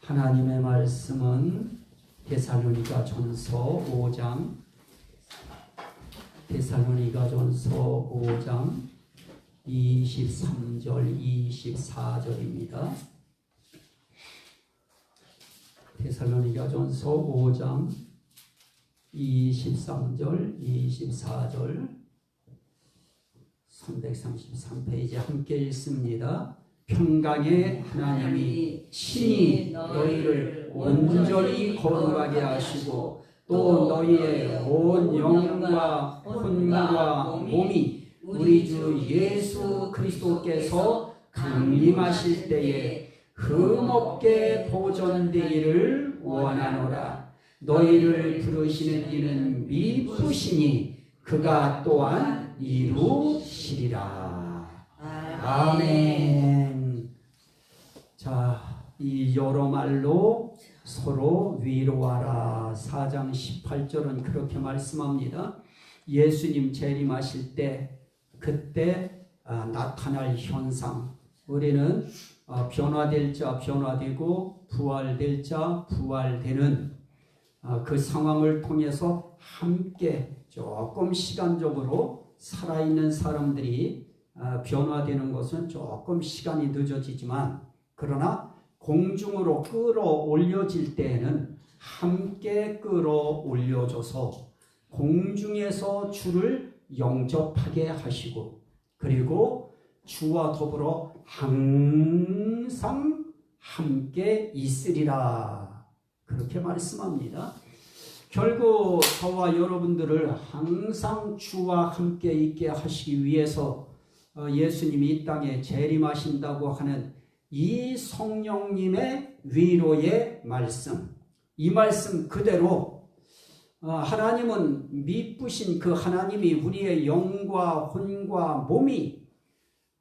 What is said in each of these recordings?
하나님의 말씀은 데살로니가 전서 5장 데살로니가 전서 5장 23절 24절입니다. 데살로니가 전서 5장 23절 24절 333페이지 함께 읽습니다. 평강의 하나님이 친히 너희를 온전히 거룩하게 하시고 또 너희의 온 영과 혼과 몸이 우리 주 예수 그리스도께서 강림하실 때에 흠없게 보존되기를 원하노라. 너희를 부르시는 이는 미쁘시니 그가 또한 이루시리라. 아멘. 자, 이 여러 말로 서로 위로하라. 4장 18절은 그렇게 말씀합니다. 예수님 재림하실 때 그때 아, 나타날 현상 우리는 아, 변화될 자 변화되고 부활될 자 부활되는 아, 그 상황을 통해서 함께 조금 시간적으로 살아있는 사람들이 아, 변화되는 것은 조금 시간이 늦어지지만 그러나 공중으로 끌어올려질 때에는 함께 끌어올려줘서 공중에서 주를 영접하게 하시고 그리고 주와 더불어 항상 함께 있으리라 그렇게 말씀합니다. 결국 저와 여러분들을 항상 주와 함께 있게 하시기 위해서 어, 예수님이 이 땅에 재림하신다고 하는 이 성령님의 위로의 말씀, 이 말씀 그대로 어, 하나님은 미쁘신 그 하나님이 우리의 영과 혼과 몸이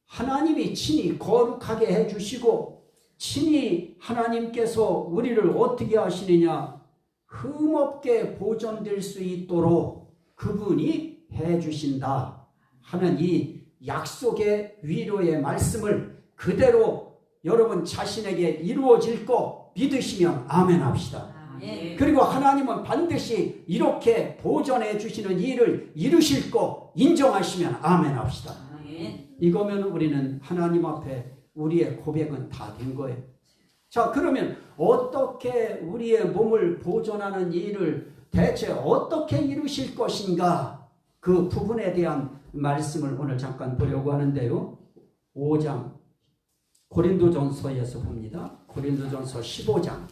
하나님이 친히 거룩하게 해주시고 친히 하나님께서 우리를 어떻게 하시느냐 흠없게 보존될 수 있도록 그분이 해주신다 하는 이 약속의 위로의 말씀을 그대로 여러분 자신에게 이루어질 거 믿으시면 아멘 합시다. 그리고 하나님은 반드시 이렇게 보존해 주시는 일을 이루실 거 인정하시면 아멘 합시다. 이거면 우리는 하나님 앞에 우리의 고백은 다 된 거예요. 자, 그러면 어떻게 우리의 몸을 보존하는 일을 대체 어떻게 이루실 것인가? 그 부분에 대한 말씀을 오늘 잠깐 보려고 하는데요. 5장 고린도전서에서 봅니다. 고린도전서 15장.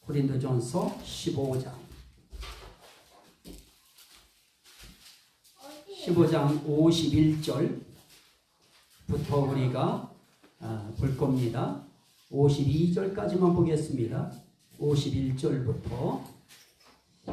고린도전서 15장. 15장 51절부터 우리가 아, 볼 겁니다. 52절까지만 보겠습니다. 51절부터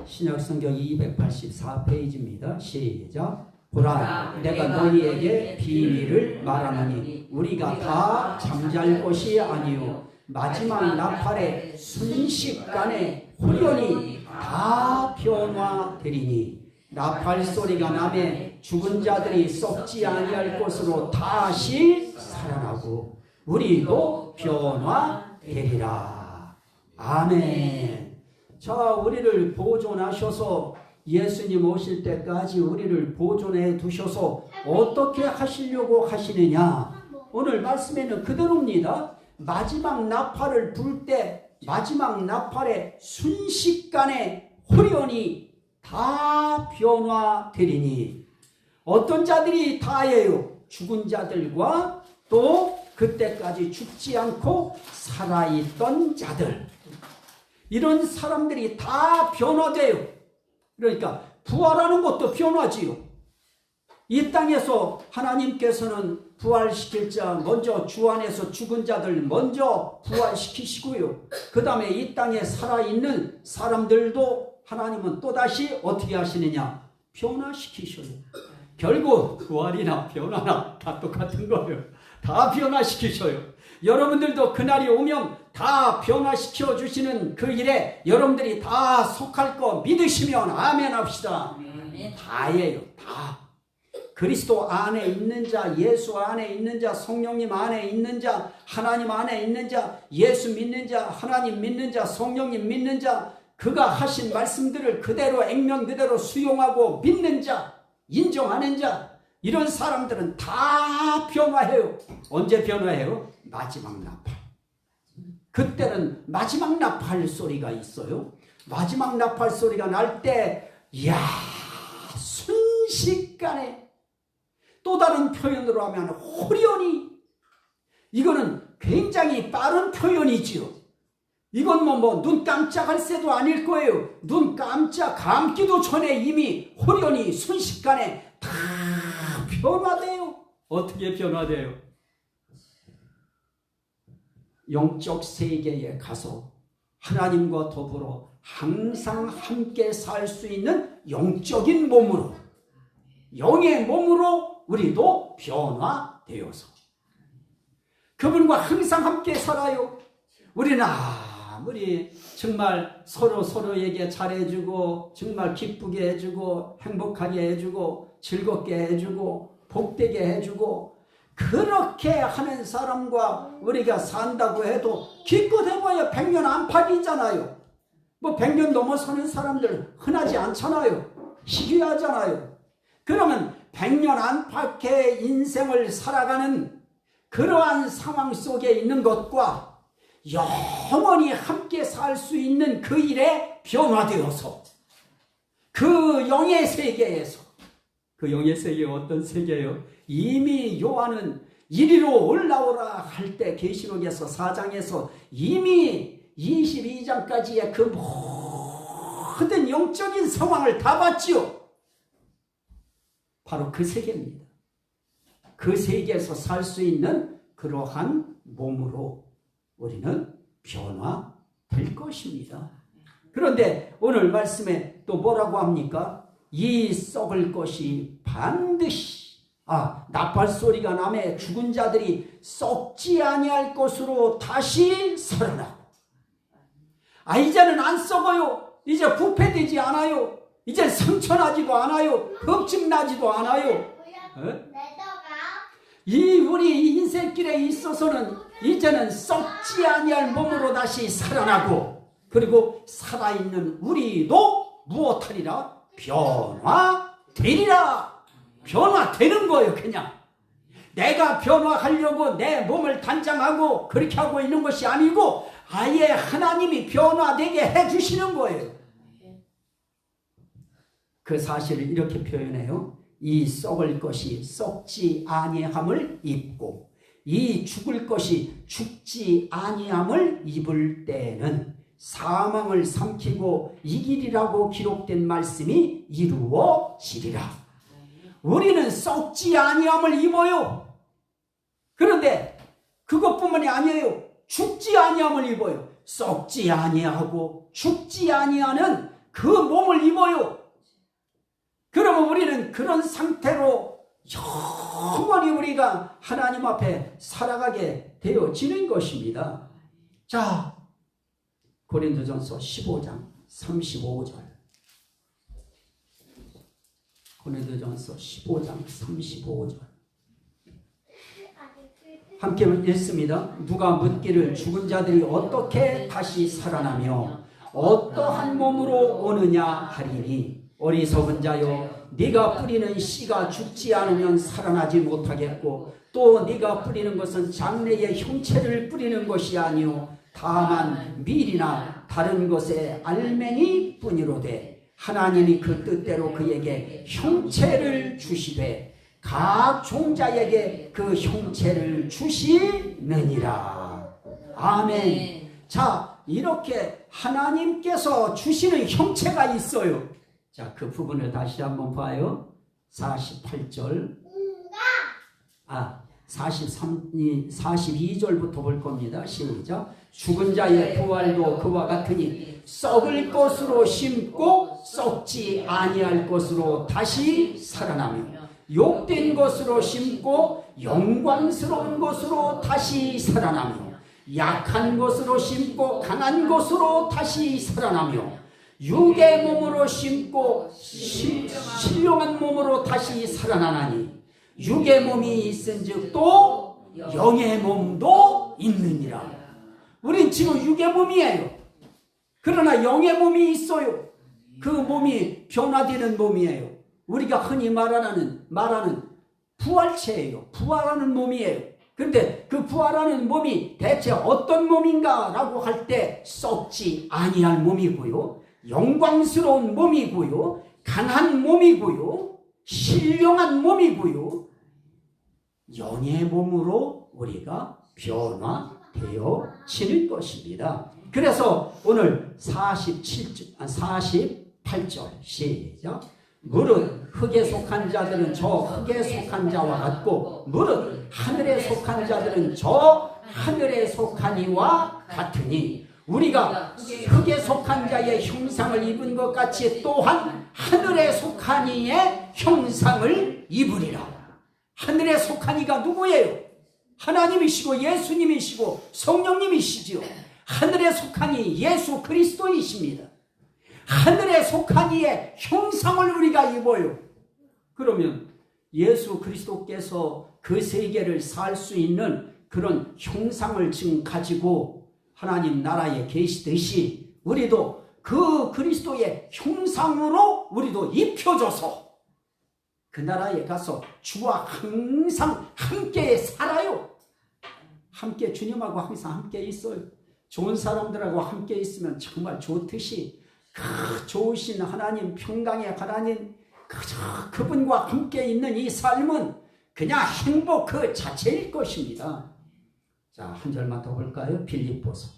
신약성경 284페이지입니다. 시작. 보라, 내가 너희에게 비밀을 말하노니 우리가 다 잠잘 것이 아니요 마지막 나팔의 순식간에 후련히 다 변화되리니 나팔 소리가 나매 죽은 자들이 썩지 아니할 것으로 다시 살아나고 우리도 변화되리라. 아멘. 자, 우리를 보존하셔서 예수님 오실 때까지 우리를 보존해 두셔서 어떻게 하시려고 하시느냐? 오늘 말씀에는 그대로입니다. 마지막 나팔을 불 때 마지막 나팔의 순식간에 후련히 다 변화되리니 어떤 자들이 다예요? 죽은 자들과 또 그때까지 죽지 않고 살아있던 자들 이런 사람들이 다 변화돼요. 그러니까 부활하는 것도 변화지요. 이 땅에서 하나님께서는 부활시킬 자 먼저 주 안에서 죽은 자들 먼저 부활시키시고요. 그 다음에 이 땅에 살아있는 사람들도 하나님은 또다시 어떻게 하시느냐? 변화시키셔요. 결국 부활이나 변화나 다 똑같은 거예요. 다 변화시키셔요. 여러분들도 그날이 오면 다 변화시켜 주시는 그 일에 여러분들이 다 속할 거 믿으시면 아멘 합시다. 다예요. 다. 그리스도 안에 있는 자, 예수 안에 있는 자, 성령님 안에 있는 자, 하나님 안에 있는 자, 예수 믿는 자, 하나님 믿는 자, 성령님 믿는 자, 그가 하신 말씀들을 그대로 액면 그대로 수용하고 믿는 자, 인정하는 자, 이런 사람들은 다 변화해요. 언제 변화해요? 마지막 나팔. 그때는 마지막 나팔 소리가 있어요. 마지막 나팔 소리가 날 때, 이야, 순식간에 또 다른 표현으로 하면 호련히 이거는 굉장히 빠른 표현이지요. 이건 뭐 뭐 눈 깜짝할 새도 아닐 거예요. 눈 깜짝 감기도 전에 이미 호련히 순식간에 다 변화돼요. 어떻게 변화돼요? 영적 세계에 가서 하나님과 더불어 항상 함께 살 수 있는 영적인 몸으로 영의 몸으로 우리도 변화되어서 그분과 항상 함께 살아요. 우리는 아무리 정말 서로 서로에게 잘해주고 정말 기쁘게 해주고 행복하게 해주고 즐겁게 해주고 복되게 해주고 그렇게 하는 사람과 우리가 산다고 해도 기껏 해봐야 백년 안팎이잖아요. 뭐 백년 넘어서는 사람들 흔하지 않잖아요. 희귀하잖아요. 그러면 백년 안팎의 인생을 살아가는 그러한 상황 속에 있는 것과 영원히 함께 살 수 있는 그 일에 변화되어서 그 영의 세계에서 그 영의 세계 어떤 세계예요? 이미 요한은 이리로 올라오라 할 때 계시록에서 4장에서 이미 22장까지의 그 모든 영적인 상황을 다 봤지요. 바로 그 세계입니다. 그 세계에서 살 수 있는 그러한 몸으로 우리는 변화될 것입니다. 그런데 오늘 말씀에 또 뭐라고 합니까? 이 썩을 것이 반드시 아 나팔 소리가 남에 죽은 자들이 썩지 아니할 것으로 다시 살아나고 아 이제는 안 썩어요 이제 부패되지 않아요 이제 상처나지도 않아요. 겁증나지도 않아요. 에? 이 우리 인생길에 있어서는 이제는 썩지 아니할 몸으로 다시 살아나고 그리고 살아있는 우리도 무엇하리라? 변화되리라. 변화되는 거예요 그냥. 내가 변화하려고 내 몸을 단장하고 그렇게 하고 있는 것이 아니고 아예 하나님이 변화되게 해주시는 거예요 그 사실을 이렇게 표현해요 이 썩을 것이 썩지 아니함을 입고 이 죽을 것이 죽지 아니함을 입을 때는 사망을 삼키고 이길이라고 기록된 말씀이 이루어지리라. 우리는 썩지 아니함을 입어요. 그런데 그것뿐만이 아니에요. 죽지 아니함을 입어요. 썩지 아니하고 죽지 아니하는 그 몸을 입어요. 그러면 우리는 그런 상태로 영원히 우리가 하나님 앞에 살아가게 되어지는 것입니다. 자, 고린도전서 15장 35절. 고린도전서 15장 35절. 함께 읽습니다. 누가 묻기를 죽은 자들이 어떻게 다시 살아나며 어떠한 몸으로 오느냐 하리니 어리석은 자여 네가 뿌리는 씨가 죽지 않으면 살아나지 못하겠고 또 네가 뿌리는 것은 장래의 형체를 뿌리는 것이 아니요 다만 밀이나 다른 것의 알맹이 뿐이로되 하나님이 그 뜻대로 그에게 형체를 주시되 각 종자에게 그 형체를 주시느니라. 아멘. 자 이렇게 하나님께서 주시는 형체가 있어요 자, 그 부분을 다시 한번 봐요. 48절. 아, 43, 42절부터 볼 겁니다. 시작. 죽은 자의 부활도 그와 같으니 썩을 것으로 심고 썩지 아니할 것으로 다시 살아나며 욕된 것으로 심고 영광스러운 것으로 다시 살아나며 약한 것으로 심고 강한 것으로 다시 살아나며 육의 몸으로 심고 시, 신령한 몸으로 다시 살아나나니 육의 몸이 있은즉 또 영의 몸도 있느니라. 우린 지금 육의 몸이에요. 그러나 영의 몸이 있어요. 그 몸이 변화되는 몸이에요. 우리가 흔히 말하는 말하는 부활체예요. 부활하는 몸이에요. 근데 그 부활하는 몸이 대체 어떤 몸인가라고 할 때 썩지 아니할 몸이고요. 영광스러운 몸이고요. 강한 몸이고요. 신령한 몸이고요. 영의 몸으로 우리가 변화되어지는 것입니다. 그래서 오늘 47절, 48절 시작. 무릇 흙에 속한 자들은 저 흙에 속한 자와 같고 무릇 하늘에 속한 자들은 저 하늘에 속한 이와 같으니 우리가 흙에 속한 자의 형상을 입은 것 같이 또한 하늘에 속한 이의 형상을 입으리라. 하늘에 속한 이가 누구예요? 하나님이시고 예수님이시고 성령님이시지요. 하늘에 속한 이 예수 그리스도이십니다. 하늘에 속한 이의 형상을 우리가 입어요. 그러면 예수 그리스도께서 그 세계를 살 수 있는 그런 형상을 지금 가지고 하나님 나라에 계시듯이 우리도 그 그리스도의 형상으로 우리도 입혀줘서 그 나라에 가서 주와 항상 함께 살아요. 함께 주님하고 항상 함께 있어요. 좋은 사람들하고 함께 있으면 정말 좋듯이 그 좋으신 하나님 평강의 하나님 그저 그분과 함께 있는 이 삶은 그냥 행복 그 자체일 것입니다. 자, 한 절만 더 볼까요? 빌립보서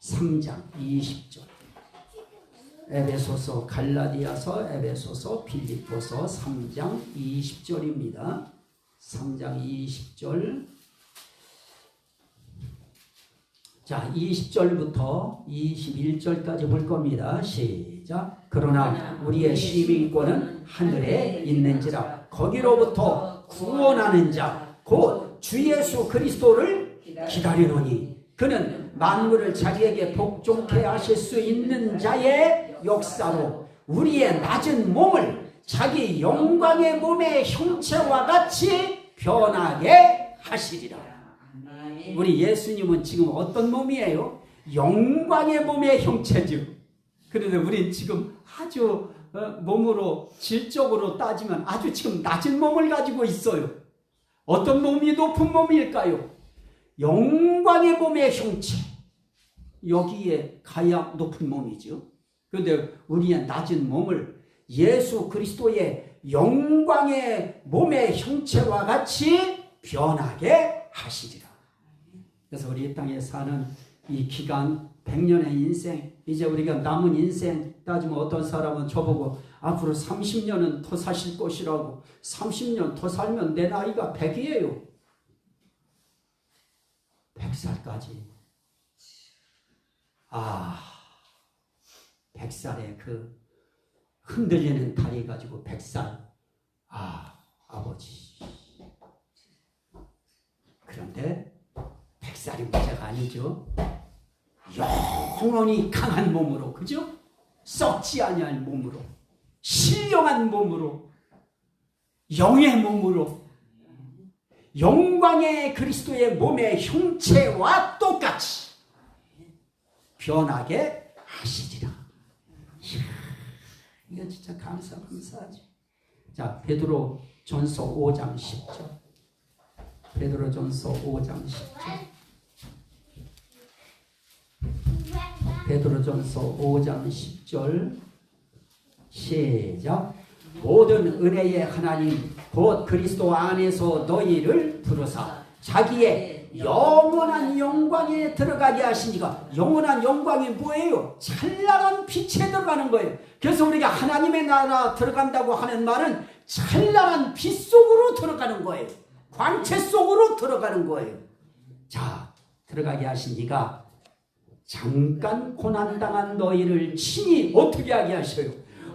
3장 20절. 에베소서 갈라디아서 에베소서 빌립보서 3장 20절입니다. 3장 20절. 자, 20절부터 21절까지 볼 겁니다. 시작. 그러나 우리의 시민권은 하늘에 있는지라 거기로부터 구원하는 자, 곧 주 예수 그리스도를 기다리노니 그는 만물을 자기에게 복종케 하실 수 있는 자의 역사로 우리의 낮은 몸을 자기 영광의 몸의 형체와 같이 변하게 하시리라. 우리 예수님은 지금 어떤 몸이에요? 영광의 몸의 형체죠. 그런데 우리 지금 아주 어, 몸으로 질적으로 따지면 아주 지금 낮은 몸을 가지고 있어요. 어떤 몸이 높은 몸일까요? 영광의 몸의 형체. 여기에 가야 높은 몸이죠. 그런데 우리의 낮은 몸을 예수 그리스도의 영광의 몸의 형체와 같이 변하게 하시리라. 그래서 우리 이 땅에 사는 이 기간 100년의 인생 이제 우리가 남은 인생 따지면 어떤 사람은 저보고 앞으로 30년은 더 사실 것이라고 30년 더 살면 내 나이가 100이에요. 100살까지. 아, 100살의 그 흔들리는 다리 가지고 100살. 아, 아버지. 그런데 100살이 문제가 아니죠. 영원히 강한 몸으로, 그죠? 썩지 아니할 몸으로, 신령한 몸으로, 영의 몸으로, 영광의 그리스도의 몸의 형체와 똑같이 변하게 하시리라. 이야, 이거 진짜 감사, 감사하지. 자, 베드로 전서 5장 10절. 베드로 전서 5장 10절. 베드로 전서 5장 10절 시작 모든 은혜의 하나님 곧 그리스도 안에서 너희를 부르사 자기의 영원한 영광에 들어가게 하시니까 영원한 영광이 뭐예요? 찬란한 빛에 들어가는 거예요. 그래서 우리가 하나님의 나라 들어간다고 하는 말은 찬란한 빛 속으로 들어가는 거예요. 광채 속으로 들어가는 거예요. 자, 들어가게 하시니까 잠깐 고난당한 너희를 친히 어떻게 하게 하셔요?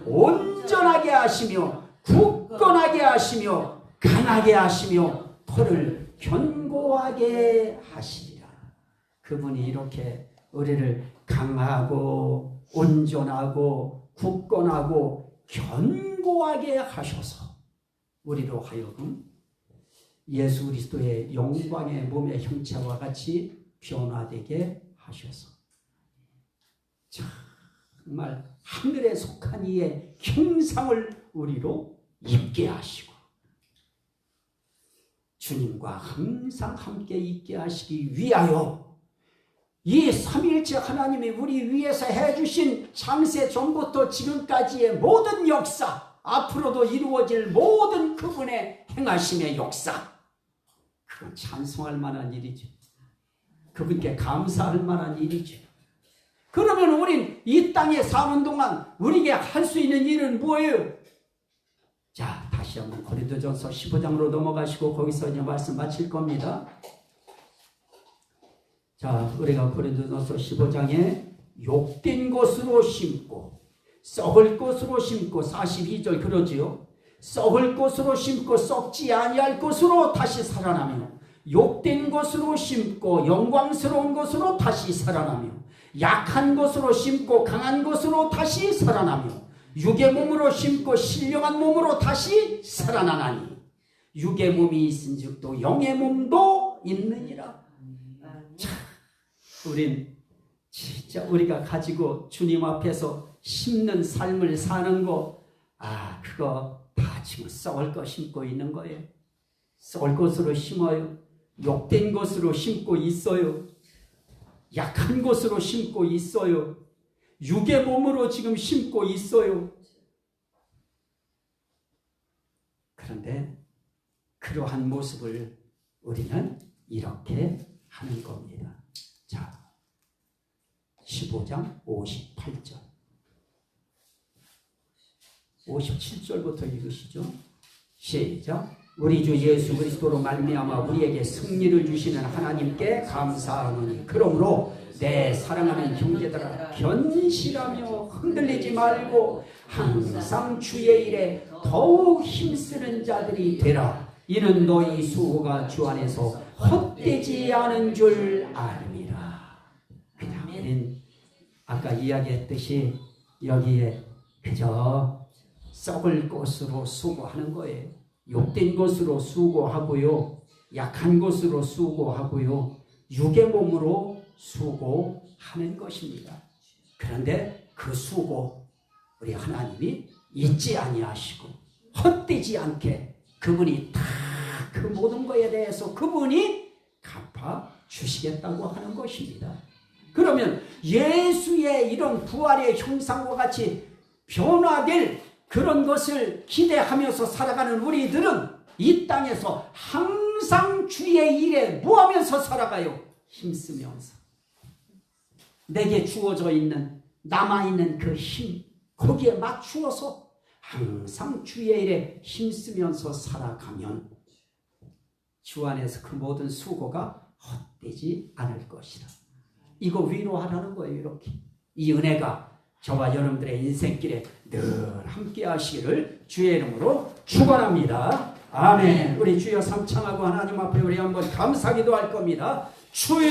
온전하게 하시며 굳건하게 하시며 강하게 하시며 터를 견고하게 하시리라. 그분이 이렇게 우리를 강하고 온전하고 굳건하고 견고하게 하셔서 우리로 하여금 예수 그리스도의 영광의 몸의 형체와 같이 변화되게 하셔서 정말 하늘에 속한 이의 형상을 우리로 입게 하시고 주님과 항상 함께 있게 하시기 위하여 이 삼일째 하나님이 우리 위해서 해주신 창세 전부터 지금까지의 모든 역사 앞으로도 이루어질 모든 그분의 행하심의 역사 그건 찬송할 만한 일이죠. 그분께 감사할 만한 일이죠. 그러면 우린 이 땅에 사는 동안 우리에게 할 수 있는 일은 뭐예요? 자, 다시 한번 고린도전서 15장으로 넘어가시고 거기서 이제 말씀 마칠 겁니다. 자, 우리가 고린도전서 15장에 욕된 것으로 심고 썩을 것으로 심고 42절 그러지요. 썩을 것으로 심고 썩지 아니할 것으로 다시 살아나며 욕된 것으로 심고 영광스러운 것으로 다시 살아나며 약한 것으로 심고 강한 것으로 다시 살아나며 육의 몸으로 심고 신령한 몸으로 다시 살아나나니 육의 몸이 있은즉 또 영의 몸도 있느니라. 우린 진짜 우리가 가지고 주님 앞에서 심는 삶을 사는 거, 아, 그거 다 지금 썩을 거 심고 있는 거예요. 썩을 것으로 심어요. 욕된 것으로 심고 있어요. 약한 것으로 심고 있어요. 육의 몸으로 지금 심고 있어요. 그런데 그러한 모습을 우리는 이렇게 하는 겁니다. 자, 15장 58절. 57절부터 읽으시죠. 시작. 우리 주 예수 그리스도로 말미암아 우리에게 승리를 주시는 하나님께 감사하노니 그러므로 내 사랑하는 형제들아 견실하며 흔들리지 말고 항상 주의 일에 더욱 힘쓰는 자들이 되라 이는 너희 수호가 주 안에서 헛되지 않은 줄 아닙니다 그냥 우린 아까 이야기했듯이 여기에 그저 썩을 것으로 수고하는 거예요 욕된 것으로 수고하고요. 약한 것으로 수고하고요. 육의 몸으로 수고하는 것입니다. 그런데 그 수고 우리 하나님이 잊지 아니하시고 헛되지 않게 그분이 다 그 모든 것에 대해서 그분이 갚아 주시겠다고 하는 것입니다. 그러면 예수의 이런 부활의 형상과 같이 변화될 그런 것을 기대하면서 살아가는 우리들은 이 땅에서 항상 주의 일에 뭐하면서 살아가요? 힘쓰면서. 내게 주어져 있는, 남아있는 그 힘, 거기에 맞추어서 항상 주의 일에 힘쓰면서 살아가면 주 안에서 그 모든 수고가 헛되지 않을 것이다. 이거 위로하라는 거예요, 이렇게. 이 은혜가 저와 여러분들의 인생길에 늘 함께 하시기를 주의 이름으로 축원합니다. 아멘. 우리 주여 삼창하고 하나님 앞에 우리 한번 감사기도 할 겁니다. 주의